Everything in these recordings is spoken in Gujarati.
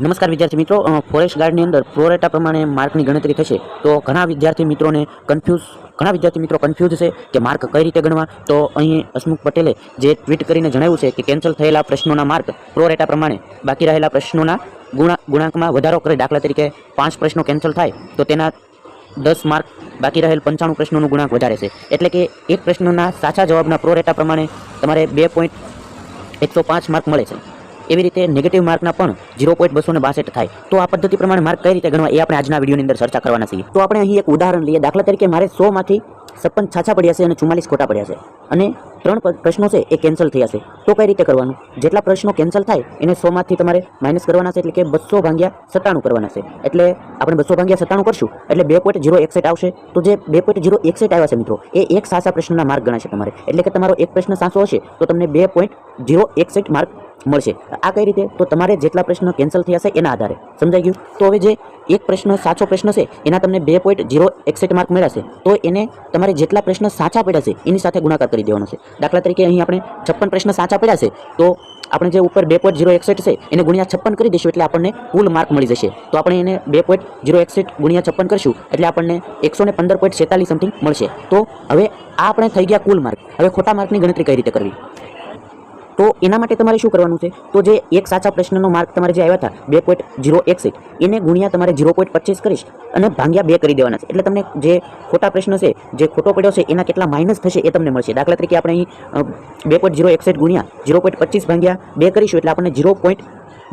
નમસ્કાર વિદ્યાર્થી મિત્રો ફોરેસ્ટ ગાર્ડની અંદર ફ્લોરેટા પ્રમાણે માર્કની ગણતરી થશે. તો ઘણા વિદ્યાર્થી મિત્રોને કન્ફ્યુઝ ઘણા વિદ્યાર્થી મિત્રો કન્ફ્યુઝ છે કે માર્ક કઈ રીતે ગણવા. તો અહીં હસમુખ પટેલે જે ટ્વીટ કરીને જણાવ્યું છે કે કેન્સલ થયેલા પ્રશ્નોના માર્ક ફ્લોરેટા પ્રમાણે બાકી રહેલા પ્રશ્નોના ગુણા, ગુણાંકમાં વધારો કરે દાખલા તરીકે પાંચ પ્રશ્નો કેન્સલ થાય, તો તેના દસ માર્ક બાકી રહેલ પંચાણું પ્રશ્નોનું ગુણાંક વધારે છે. એટલે કે એક પ્રશ્નના સાચા જવાબના પ્રોરેટા પ્રમાણે તમારે બે પોઈન્ટ એકસો પાંચ માર્ક મળે છે. એવી રીતે નેગેટિવ માર્કના પણ ઝીરો પોઈન્ટ બસો ને બાસઠ થાય. તો આ પદ્ધતિ પ્રમાણે માર્ક કઈ રીતે ગણવા એ આપણે આજના વિડીયોની અંદર ચર્ચા કરવાના છીએ. તો આપણે અહીં એક ઉદાહરણ લઈએ. દાખલા તરીકે મારે સોમાંથી છપ્પન છાછા પડ્યા છે અને ચુમ્માલીસ ખોટા પડ્યા છે. અને ત્રણ પ્રશ્નો છે એ કેન્સલ થયા છે. તો કઈ રીતે કરવાનું? જેટલા પ્રશ્નો કેન્સલ થાય, એને સોમાંથી તમારે માઇનસ કરવાના છે એટલે કે બસો ભાગ્યા સત્તાણું કરવાના છે. એટલે આપણે બસો ભાગ્યા સત્તાણું કરશું, એટલે બે પોઈન્ટ ઝીરો એકસેટ આવશે. તો જે બે પોઈન્ટ ઝીરો એકસેટ આવ્યા છે મિત્રો, એ એક સાચા પ્રશ્નના માર્ક ગણાશે તમારે. એટલે કે તમારો એક પ્રશ્ન સાચો હશે, તો તમને બે પોઈન્ટ ઝીરો એકસેટ માર્ક મળશે. આ કઈ રીતે? તો તમારે જેટલા પ્રશ્ન કેન્સલ થયા છે એના આધારે. સમજાઈ ગયું? તો હવે જે એક પ્રશ્ન, સાચો પ્રશ્ન છે, એના તમને બે પોઈન્ટ ઝીરો એકસઠ માર્ક મળ્યા તો એને તમારે જેટલા પ્રશ્ન સાચા પડ્યા છે, એની સાથે ગુણાકાર કરી દેવાનો છે. દાખલા તરીકે અહીં આપણે છપ્પન પ્રશ્ન સાચા પડ્યા છે, તો આપણે જે ઉપર બે પોઈન્ટ ઝીરો એકસઠ છે, એને ગુણ્યા છપ્પન કરી દઈશું, એટલે આપણને કુલ માર્ક મળી જશે. તો આપણે એને બે પોઈન્ટ ઝીરો એકસઠ ગુણ્યા છપ્પન કરશું, એટલે આપણને એકસો ને પંદર પોઈન્ટ છેતાલીસ સમથિંગ મળશે. તો હવે આ આપણે થઈ ગયા કુલ માર્ક. હવે ખોટા માર્કની ગણતરી કઈ રીતે કરવી? તો એના માટે તમારે શું કરવાનું છે? તો જે એક સાચા પ્રશ્નનો માર્ક તમારે જે આવ્યા હતા, બે પોઈન્ટ ઝીરો એકસઠ એને ગુણ્યા તમારે ઝીરો પોઈન્ટ પચીસ કરીશ અને ભાંગ્યા બે કરી દેવાના છે. એટલે તમને જે ખોટા પ્રશ્ન છે, જે ખોટો પડ્યો છે, એના કેટલા માઇનસ થશે એ તમને મળશે. દાખલા તરીકે આપણે અહીં બે પોઈન્ટ ઝીરો એકસઠ ગુણ્યા ઝીરો પોઈન્ટ પચીસ ભાંગ્યા બે કરીશું એટલે આપણને ઝીરો પોઈન્ટ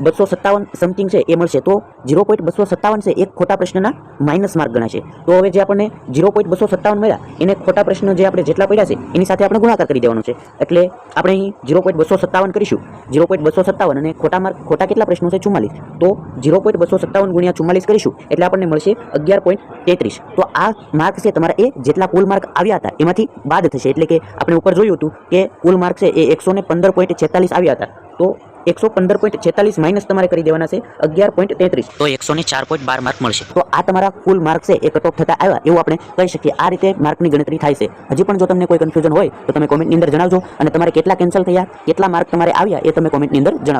બસો સત્તાવન સમથિંગ છે એ મળશે. તો ઝીરો પોઈન્ટ બસો સત્તાવન છે એક ખોટા પ્રશ્નના માઇનસ માર્ક ગણાશે તો હવે જે આપણને ઝીરો પોઈન્ટ બસો સત્તાવન મળ્યા, એને ખોટા પ્રશ્ન જે આપણે જેટલા પડ્યા છે, એની સાથે આપણે ગુણાકાર કરી દેવાનો છે. એટલે આપણે અહીં ઝીરો પોઈન્ટ બસો સત્તાવન કરીશું. ઝીરો પોઈન્ટ બસો સત્તાવન અને ખોટા માર્ક ખોટા કેટલા પ્રશ્નો છે? ચુમ્માલીસ. તો ઝીરો પોઈન્ટ બસો સત્તાવન ગુણ્યા ચુમ્માલીસ કરીશું, એટલે આપણને મળશે અગિયાર પોઈન્ટ તેત્રીસ. તો આ માર્ક છે તમારા એ, જેટલા કુલ માર્ક આવ્યા હતા, એમાંથી બાદ થશે. એટલે કે આપણે ઉપર જોયું હતું કે કુલ માર્ક છે એ એકસો પંદર પોઈન્ટ છેતાલીસ આવ્યા હતા. તો એકસો પંદર પોઈન્ટ છેતાલીસ માઇનસ તમારે કરી દેવાના છે અગિયાર પોઈન્ટ તેત્રીસ. તો એકસો ને ચાર પોઈન્ટ બાર માર્ક મળશે. તો આ તમારા કુલ માર્ક છે એ કટ ઓફ થતા આવ્યા એવું આપણે કહી શકીએ. આ રીતે માર્કની ગણતરી થાય છે. હજી પણ જો તમને કોઈ કન્ફ્યુઝન હોય તો તમે કોમેન્ટની અંદર જણાવજો અને તમારે કેટલા કેન્સલ થયા કેટલા માર્ક તમારે આવ્યા એ તમે કોમેન્ટની અંદર જણાવજો.